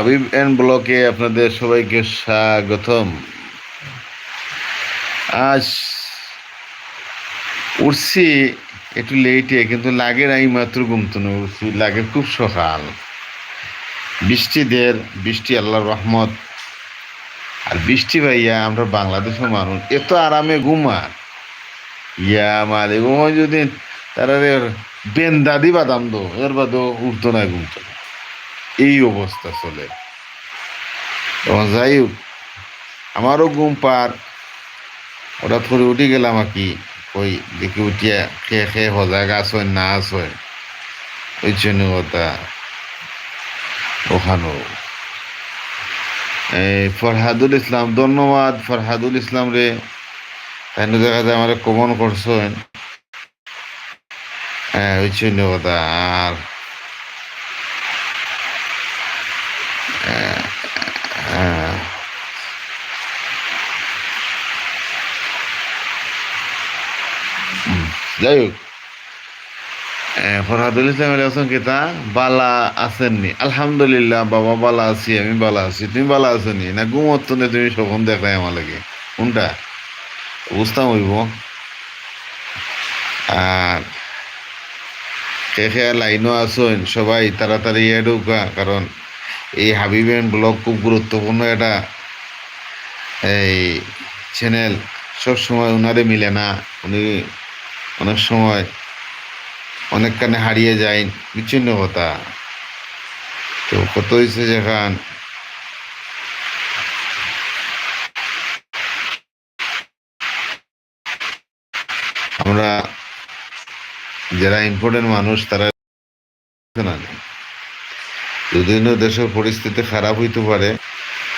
Habib and ব্লকে আপনাদের সবাইকে স্বাগতম। আজ উঠছি একটু লেটে কিন্তু লাগে নাই মাত্র ঘুমতনো উঠছি লাগে খুব সকাল। বৃষ্টি দের বৃষ্টি আল্লাহর রহমত। আর বৃষ্টি ভাইয়া, আমরা বাংলাদেশের মানুষ এত আরামে ঘুমার ইয়া মালিক যদি তারা বেন্দাদি বাদাম দো, এর বাদও উঠতো না ঘুমতো এই অবস্থা চলে। যাই আমারও ঘুম পার। হঠাৎ করে উঠে গেলাম আর কি ওই দেখি উঠিয়া খেয়ে খেয়ে সজাগ আস না আস ওই জন্য ওখানো। এই ফরহাদুল ইসলাম, ধন্যবাদ ফরহাদুল ইসলাম রে। তাই দেখা যায় আমার কমন করছেন। হ্যাঁ ওই জন্য কথা। আর যাই হোক। আহ, ফরহাদুল ইসলাম আলী আছেন কেতা বালা আছেননি। আলহামদুলিল্লাহ বাবা বালা আছি আমি বালা আছি। তুমি বালা আছেনি না ঘুমত নে তুমি সখন দেখাই আমার লাগে কোনটা? বুঝতাম হইব। আর কে লাইনও আছেন। সবাই তাড়াতাড়ি ইয়ে ঢুকা কারণ এই হাবিবেন ব্লগ খুব গুরুত্বপূর্ণ এটা। এই চ্যানেল সব সময় ওনারে মিলে না। উনি অনেক সময় অনেকখানে হারিয়ে যায় বিচ্ছিন্ন কথা তো কত হয়েছে যেখান আমরা যারা ইম্পর্টেন্ট মানুষ, তারা না। যদিও দেশের পরিস্থিতি খারাপ হইতে পারে,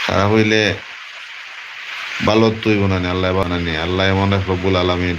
খারাপ হইলে ভালো তৈব না, আল্লাহ বানানি। আল্লাহ এক রব্বুল আলমিন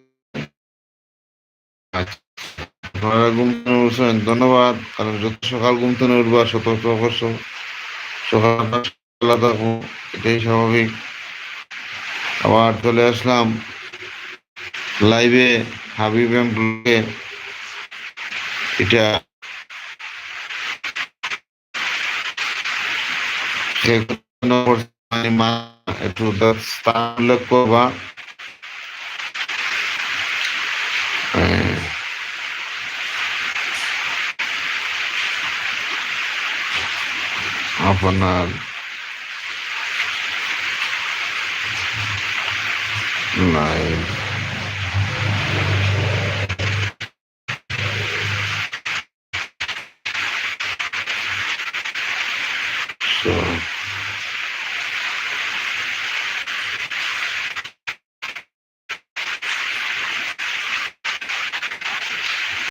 ধন্যবাদ। কারণ যত সকাল ঘুমতে উঠবা সতর্ক অবশ্য সকাল এটাই স্বাভাবিক। আবার চলে আসলাম লাইভে হাবিব এম ব্লগে এটা একটু স্থান উল্লেখ করবা। আপনার লাইভ So,